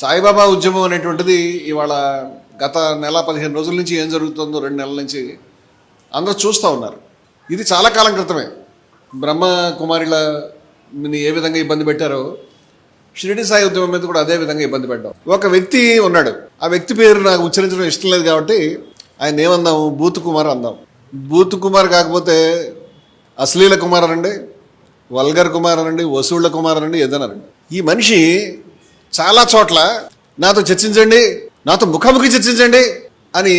సాయిబాబా ఉద్యమం అనేటువంటిది ఇవాళ గత నెల పదిహేను రోజుల నుంచి ఏం జరుగుతుందో రెండు నెలల నుంచి అందరూ చూస్తూ ఉన్నారు. ఇది చాలా కాలం క్రితమే. బ్రహ్మ కుమారిల ఏ విధంగా ఇబ్బంది పెట్టారో షిరిడి సాయి ఉద్యమం మీద కూడా అదే విధంగా ఇబ్బంది పెట్టాం ఒక వ్యక్తి ఉన్నాడు. ఆ వ్యక్తి పేరు నాకు ఉచ్చరించడం ఇష్టం లేదు కాబట్టి ఆయన ఏమందాము? బూత్ కుమార్ అందాం. బూత్ కుమార్ కాకపోతే అశ్లీల కుమార్ అనండి వల్గర్ కుమార్ అనండి వసూళ్ళ కుమార్ అనండి ఏదన్నారండి ఈ మనిషి చాలా చోట్ల నాతో చర్చించండి నాతో ముఖాముఖి చర్చించండి అని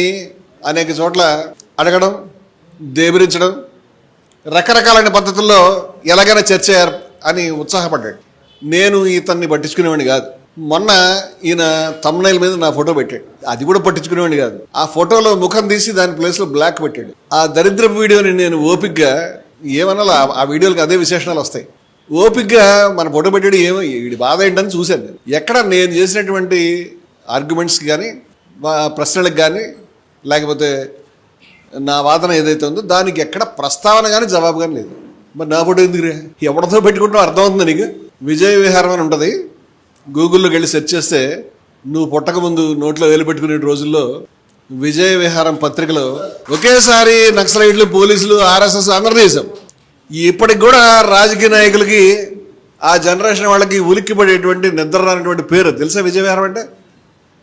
అనేక చోట్ల అడగడం దేబిరించడం రకరకాలైన పద్ధతుల్లో ఎలాగైనా చర్చ అని ఉత్సాహపడ్డాడు. నేను ఇతన్ని పట్టించుకునేవాడిని కాదు. మొన్న ఈయన తమ్నైల్ మీద నా ఫోటో పెట్టాడు. అది కూడా పట్టించుకునేవాడిని కాదు. ఆ ఫోటోలో ముఖం తీసి దాని ప్లేస్లో బ్లాక్ పెట్టాడు. ఆ దరిద్ర వీడియోని నేను ఓపిక్గా ఏమన్నా ఆ వీడియోలకు అదే విశేషణాలు వస్తాయి. ఓపిక్గా మన ఫోటో పెట్టాడు ఏమో వీడి బాధ ఏంటని చూశాను నేను. ఎక్కడ నేను చేసినటువంటి ఆర్గ్యుమెంట్స్కి కానీ ప్రశ్నలకు కానీ లేకపోతే నా వాదన ఏదైతే ఉందో దానికి ఎక్కడ ప్రస్తావన కానీ జవాబు కానీ లేదు. మరి నా ఫోటో ఎందుకు రే ఎవరితో పెట్టుకుంటావు అర్థమవుతుంది నీకు? విజయ విహారం అని ఉంటుంది. గూగుల్లోకి వెళ్ళి సెర్చ్ చేస్తే నువ్వు పుట్టకముందు నోట్లో వేలు పెట్టుకునే రోజుల్లో విజయ విహారం పత్రికలో ఒకేసారి నక్సలైట్లు పోలీసులు ఆర్ఎస్ఎస్ అందరూ చేశాం ఇప్పటికి కూడా రాజకీయ నాయకులకి ఆ జనరేషన్ వాళ్ళకి ఉలిక్కి పడేటువంటి నిద్ర రానటువంటి పేరు తెలుసా విజయవిహారం అంటే?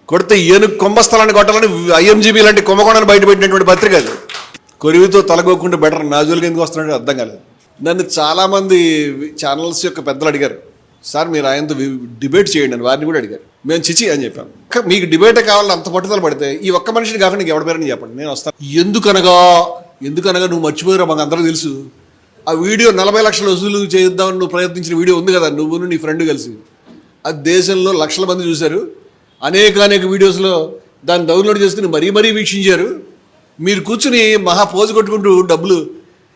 కొడితే ఏనుగు కుంభస్థలాన్ని కొట్టాలని ఐఎంజీబీ లాంటి కుంభకోణాన్ని బయటపెట్టినటువంటి పత్రిక అది. కొరివితో తలగోకుండా బెటర్ నా ఎందుకు వస్తున్నాడు అర్థం కాలేదు. నన్ను చాలామంది ఛానల్స్ యొక్క పెద్దలు అడిగారు. సార్ మీరు ఆయనతో డిబేట్ చేయండి అని వారిని కూడా అడిగారు. మేము చిచి అని చెప్పాను మీకు డిబేటే కావాలని అంత పట్టుదల పడితే ఈ ఒక్క మనిషిని కాకుండా నీకు ఎవరి పేరని చెప్పండి నేను వస్తాను. ఎందుకనగా? ఎందుకనగా? నువ్వు మర్చిపోయారా? మాకు అందరూ తెలుసు. ఆ వీడియో నలభై లక్షల వసూలు చేద్దామని నువ్వు ప్రయత్నించిన వీడియో ఉంది కదా నువ్వు నీ ఫ్రెండ్ కలిసి. అది దేశంలో లక్షల మంది చూశారు. అనేక అనేక వీడియోస్లో దాన్ని డౌన్లోడ్ చేసుకుని మరీ మరీ వీక్షించారు. మీరు కూర్చుని మహా పోజు కొట్టుకుంటూ డబ్బులు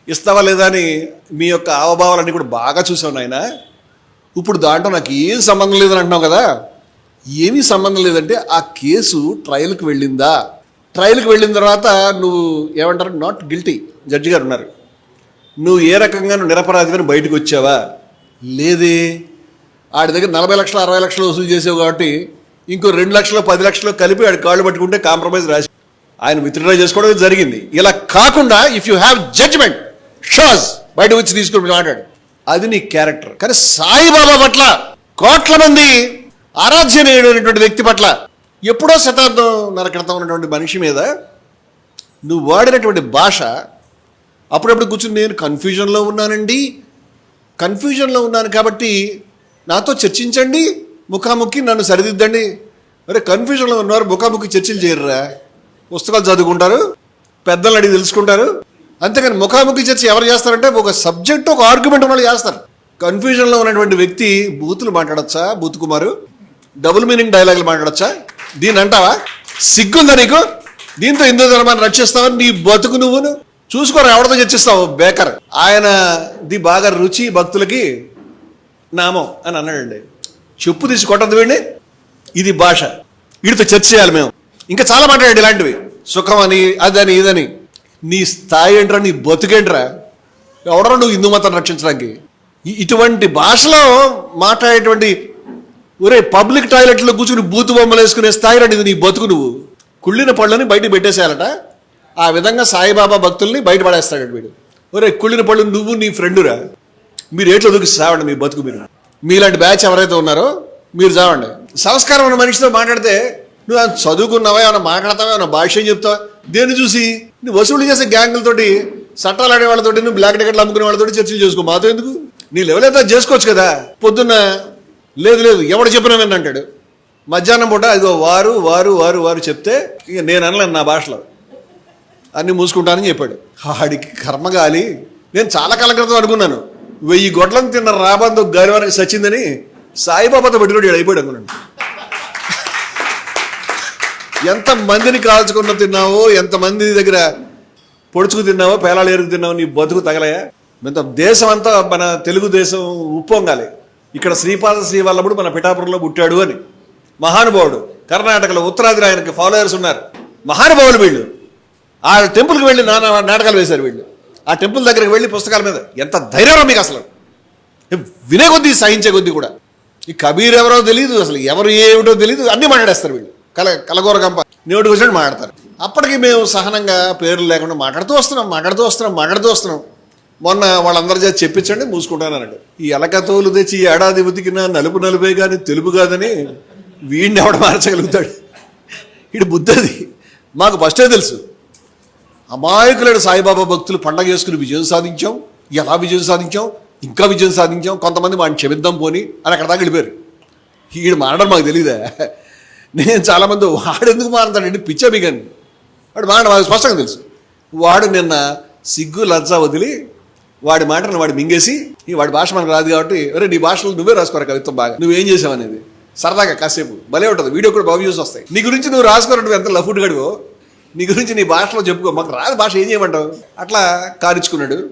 ఇస్తావా లేదా అని మీ యొక్క ఆవభావాలన్నీ కూడా బాగా చూసావు నాయన. ఇప్పుడు దాంట్లో నాకు ఏం సంబంధం లేదని అంటున్నావు కదా? ఏమీ సంబంధం లేదంటే ఆ కేసు ట్రయల్కి వెళ్ళిందా? ట్రయల్కి వెళ్ళిన తర్వాత నువ్వు ఏమంటారు? నాట్ గిల్టీ జడ్జి గారు ఉన్నారు. నువ్వు ఏ రకంగా నువ్వు బయటకు వచ్చావా? లేదే. ఆడి దగ్గర నలభై లక్షలు అరవై లక్షలు వసూలు చేసావు కాబట్టి ఇంకో రెండు లక్షలు పది లక్షలు కలిపి ఆడి కాళ్ళు పట్టుకుంటే కాంప్రమైజ్ రాసి ఆయన విత్డ్రా చేసుకోవడం జరిగింది. ఇలా కాకుండా if you have judgement shows బయట వచ్చి తీసుకుని మాట్లాడు. అది నీ క్యారెక్టర్ కానీ సాయిబాబా పట్ల కోట్ల మంది ఆరాధ్యమైనటువంటి వ్యక్తి పట్ల ఎప్పుడో శతాబ్దం నర క్రితం ఉన్నటువంటి మనిషి మీద నువ్వు వాడినటువంటి భాష అప్పుడప్పుడు కూర్చుని నేను కన్ఫ్యూజన్లో ఉన్నానండి. కన్ఫ్యూజన్లో ఉన్నాను కాబట్టి నాతో చర్చించండి. ముఖాముఖి నన్ను సరిదిద్దండి. అరే కన్ఫ్యూజన్లో ఉన్నారు ముఖాముఖి చర్చలు చేయరురా? పుస్తకాలు చదువుకుంటారు పెద్దలను అడిగి తెలుసుకుంటారు. అంతేకాని ముఖాముఖి చర్చ ఎవరు చేస్తారంటే ఒక సబ్జెక్ట్ ఒక ఆర్గ్యుమెంట్ వాళ్ళు చేస్తారు. కన్ఫ్యూజన్లో ఉన్నటువంటి వ్యక్తి బూతులు మాట్లాడచ్చా బూత్ కుమారు? డబుల్ మీనింగ్ డైలాగులు మాట్లాడచ్చా? దీని అంటావా? సిగ్గుందా నీకు? దీంతో హిందూ ధర్మాన్ని రక్షిస్తావని నీ బతుకు నువ్వును? చూసుకోరా ఎవరితో చర్చిస్తావు? బేకర్. ఆయన ది బాగా రుచి భక్తులకి నామం అని అన్నాడండి. చెప్పు తీసి కొట్టదు వీడిని. ఇది భాష. వీడితో చర్చ చేయాలి మేము. ఇంకా చాలా మాట్లాడండి ఇలాంటివి. సుఖం అని అదని ఇదని. నీ స్థాయి ఏంట్రా నీ బతుకేంట్రా? ఎవడరా నువ్వు హిందూ మతాన్ని రక్షించడానికి? ఇటువంటి భాషలో మాట్లాడేటువంటి ఒరే పబ్లిక్ టాయిలెట్లో కూర్చుని బూతు బొమ్మలు వేసుకునే స్థాయి రండి ఇది నీ బతుకు నువ్వు. కుళ్ళిన పళ్ళని బయట పెట్టేసేయాలట. ఆ విధంగా సాయిబాబా భక్తుల్ని బయటపడేస్తాడు వీడు. ఒరే కుళ్ళిన పళ్ళు నువ్వు నీ ఫ్రెండురా. మీరు ఏట్లో దూకి సావండి మీ బతుకు మీరు మీలాంటి బ్యాచ్ ఎవరైతే ఉన్నారో మీరు చావండి సంస్కారం ఉన్న మనిషితో మాట్లాడితే నువ్వు చదువుకున్నావా? ఏమైనా మాట్లాడతావా? ఏమైనా భాష్యం చెప్తావా? దేన్ని చూసి నువ్వు వసూలు చేసే గ్యాంగులతోటి చట్టాలు ఆడే వాళ్ళతోటి నువ్వు బ్లాక్ టికెట్లు అమ్ముకునే వాళ్ళతోటి చర్చలు చేసుకో. మాతో ఎందుకు? నీ లెవెల్ అయితే చేసుకోవచ్చు కదా. పొద్దున్న లేదు లేదు ఎవడు చెప్పినా విన్నంటాడు మధ్యాహ్నం పూట అదిగో వారు వారు వారు వారు చెప్తే ఇక నేను అనలేను నా భాషలో. అన్ని మూసుకుంటానని చెప్పాడు. ఆడికి కర్మగాలి నేను చాలా కాలం క్రితం అనుకున్నాను. వెయ్యి గొడ్లను తిన్న రాబందు గౌరవానికి సచ్చిందని సాయిబాబాతో పెట్టుకుని అయిపోయాడు అనుకున్నాను. ఎంత మందిని కాల్చుకున్న తిన్నావో ఎంతమంది దగ్గర పొడుచుకు తిన్నావో పేలాలు ఎరుగు తిన్నావో నీ బతుకు తగలయా? ఎంత దేశం అంతా మన తెలుగుదేశం ఉప్పొంగాలి. ఇక్కడ శ్రీపాద శ్రీవల్లభుడు మన పిఠాపురంలో పుట్టాడు అని. మహానుభావుడు. కర్ణాటకలో ఉత్తరాది ఆయనకి ఫాలోయర్స్ ఉన్నారు. మహానుభావులు వీళ్ళు. ఆ టెంపుల్కి వెళ్ళి నానా నాటకాలు వేశారు వీళ్ళు. ఆ టెంపుల్ దగ్గరికి వెళ్ళి పుస్తకాల మీద. ఎంత ధైర్యం మీకు అసలు. వినే కొద్దీ సహించే కొద్దీ కూడా. ఈ కబీర్ ఎవరో తెలియదు అసలు ఎవరు ఏమిటో తెలియదు అన్నీ మాట్లాడేస్తారు వీళ్ళు. కల కలగూర గంప. నోటికి వచ్చినట్టు మాట్లాడతారు. అప్పటికి మేము సహనంగా పేర్లు లేకుండా మాట్లాడుతూ వస్తున్నాం మాట్లాడుతూ వస్తున్నాం మాట్లాడుతూ వస్తున్నాం. మొన్న వాళ్ళందరి చేసి చెప్పించండి మూసుకుంటానన్నాడు ఈ ఎలక తోలు తెచ్చి ఈ ఏడాది ఉతికిన నలుపు నలుపే కానీ తెలుపు కాదని వీడిని ఎవడ మార్చగలుగుతాడు ఇటు బుద్ధది మాకు ఫస్టే తెలుసు. అమాయకులైన సాయిబాబా భక్తులు పండగ చేసుకుని విజయం సాధించాం ఎలా విజయం సాధించాం ఇంకా విజయం సాధించాం కొంతమంది వాడిని క్షమిద్దాం పోని అని అక్కడ దాకా వెళ్ళిపోయారు. ఈడు మారడం మాకు తెలియదా నేను చాలామంది వాడు ఎందుకు మారుతాడండి పిచ్చా బిగాని. వాడు మారడం మాకు స్పష్టంగా తెలుసు. వాడు నిన్న సిగ్గు లజ్జ వదిలి వాడి మాటను వాడు మింగేసి ఈ వాడి భాష మనకు రాదు కాబట్టి అరే నీ భాషలో నువ్వే రాసుకోరా కవిత్వం బాగా? నువ్వేం చేసావు అనేది? సరదాగా కాసేపు. భలే ఉంటుంది. వీడియో కూడా బాగా వ్యూస్ వస్తాయి. నీ గురించి నువ్వు రాసుకోరు? ఎంత లఫుడ్ గడివో? నీ గురించి నీ భాషలో చెప్పుకో. మాకు రాదు భాష ఏం చేయమంటావు? అట్లా కారించుకున్నాడు